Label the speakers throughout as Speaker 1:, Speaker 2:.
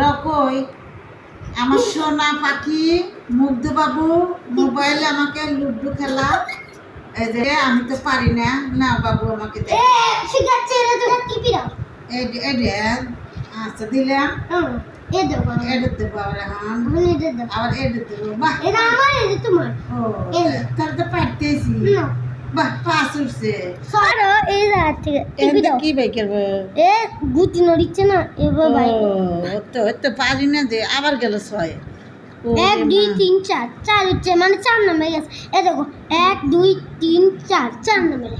Speaker 1: রকই আমার সোনা পাখি মুগ্ধ বাবু মোবাইলে আমাকে লুডু খেলা। এই যে আমি তো পারি না। না বাবু আমাকে এড- এড- আচ্ছা দিলাম।
Speaker 2: হ্যাঁ
Speaker 1: আবার। এডের দেবো বাহ।
Speaker 2: আমার এটা তোমার।
Speaker 1: ও তাহলে তো পারতেছি। বাহ পাস উঠছে
Speaker 2: সরো এই জায়গা থেকে টিপি
Speaker 1: এখানে
Speaker 2: দাও।
Speaker 1: কি বাই করব
Speaker 2: এ গুটি নড়িচ্ছে না এবার বাই
Speaker 1: ও তো তো পারি না যে আবার গেল ছয়।
Speaker 2: এক দুই তিন চার চার হচ্ছে মানে চার নামে গেছে। এ দেখো এক দুই তিন চার চার নামে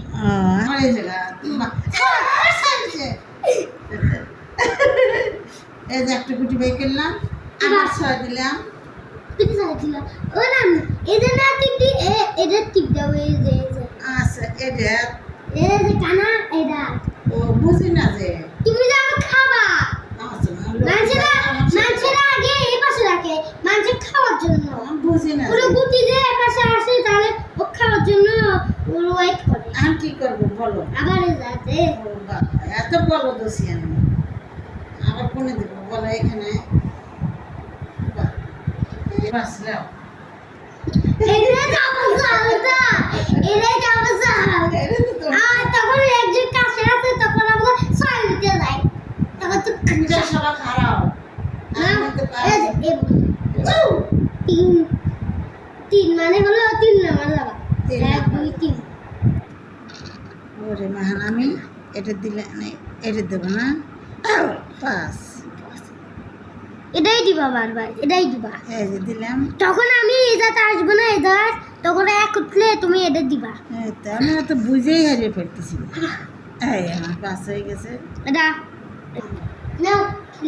Speaker 1: এই যে একটা গুটি বাই করলাম আবার ছয় দিলাম।
Speaker 2: ও না এদের না টিপি এ এদের টিপ দাও এই যে
Speaker 1: আচ্ছা এটা
Speaker 2: এই যে কানা এটা
Speaker 1: ও বুঝি না যে।
Speaker 2: তুমি যে আমার খাবা?
Speaker 1: আচ্ছা, আমার
Speaker 2: মানুষেরা মানুষেরা আগে এই পাশে রাখে মানুষের খাওয়ার জন্য।
Speaker 1: বুঝি না
Speaker 2: পুরো গুটি যে এ পাশে আসে তাহলে ও খাওয়ার জন্য ওর ওয়েট করে।
Speaker 1: আমি কি করব বলো?
Speaker 2: আবার যাতে
Speaker 1: এত বলো দোষী আমি। আবার কোনে দেবো? বলো এখানে। বাহ, এই বাঁচলাম।
Speaker 2: এরে যাব সালটা এরে যাব সাল
Speaker 1: এটা তো তোমার-
Speaker 2: আর তখন একজন কাছে আছে তখন আমাকে ছয় দিতে যায় তখন তো
Speaker 1: তুমি যা সবাই খারাপ আমি তো
Speaker 2: না, এই
Speaker 1: পারি।
Speaker 2: যে, এই বল। তিন তিন মানে হলো তিন নাম্বার লাগা এক দুই তিন।
Speaker 1: ওরে মাহান আমি এটা দিলে এটা দেবো না। পাঁচ
Speaker 2: এটাই দিবা বারবার এটাই দিবা।
Speaker 1: এই যে দিলাম।
Speaker 2: তখন আমি এদাতে আসব না এদাত তখন এক উঠলে তুমি এটা দিবা।
Speaker 1: আমি তো বুঝেই হারিয়ে ফেলতেছি। এই আমার পাস হয়ে গেছে।
Speaker 2: এটা। নাও।